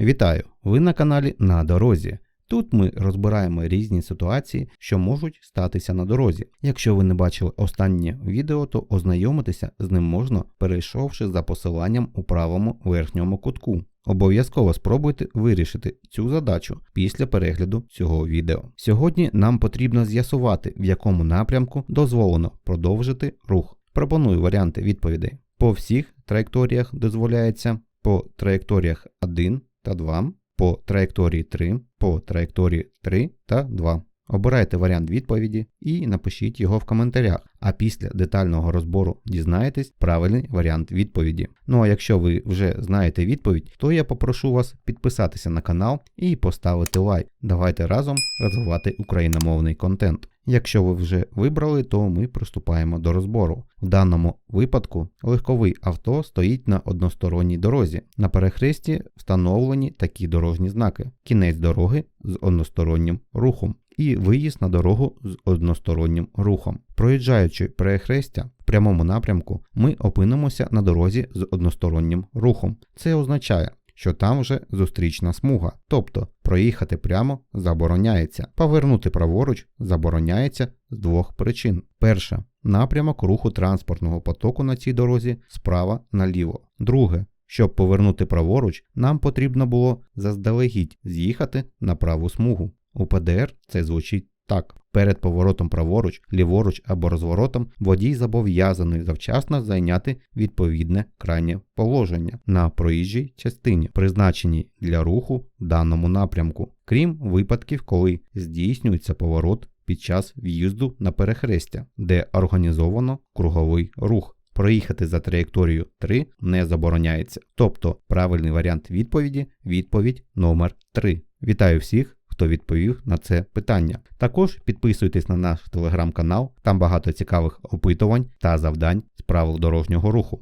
Вітаю! Ви на каналі На дорозі. Тут ми розбираємо різні ситуації, що можуть статися на дорозі. Якщо ви не бачили останнє відео, то ознайомитися з ним можна, перейшовши за посиланням у правому верхньому кутку. Обов'язково спробуйте вирішити цю задачу після перегляду цього відео. Сьогодні нам потрібно з'ясувати, в якому напрямку дозволено продовжити рух. Пропоную варіанти відповідей. По всіх траєкторіях дозволяється по траєкторіях 1 та 2, по траєкторії 3, по траєкторії 3 та 2. Обирайте варіант відповіді і напишіть його в коментарях. А після детального розбору дізнаєтесь правильний варіант відповіді. Ну а якщо ви вже знаєте відповідь, то я попрошу вас підписатися на канал і поставити лайк. Давайте разом розвивати україномовний контент. Якщо ви вже вибрали, то ми приступаємо до розбору. В даному випадку легковий авто стоїть на односторонній дорозі. На перехресті встановлені такі дорожні знаки: кінець дороги з одностороннім рухом і виїзд на дорогу з одностороннім рухом. Проїжджаючи перехрестя в прямому напрямку, ми опинимося на дорозі з одностороннім рухом. Це означає, що там вже зустрічна смуга, тобто проїхати прямо забороняється. Повернути праворуч забороняється з двох причин. Перша напрямок руху транспортного потоку на цій дорозі справа наліво. Друге, щоб повернути праворуч, нам потрібно було заздалегідь з'їхати на праву смугу. У ПДР це звучить так. Перед поворотом праворуч, ліворуч або розворотом водій зобов'язаний завчасно зайняти відповідне крайнє положення на проїжджій частині, призначеній для руху в даному напрямку, крім випадків, коли здійснюється поворот під час в'їзду на перехрестя, де організовано круговий рух. Проїхати за траєкторією 3 не забороняється. Тобто правильний варіант відповіді відповідь номер 3. Вітаю всіх! Хто відповів на це питання. Також підписуйтесь на наш телеграм-канал, там багато цікавих опитувань та завдань з правил дорожнього руху.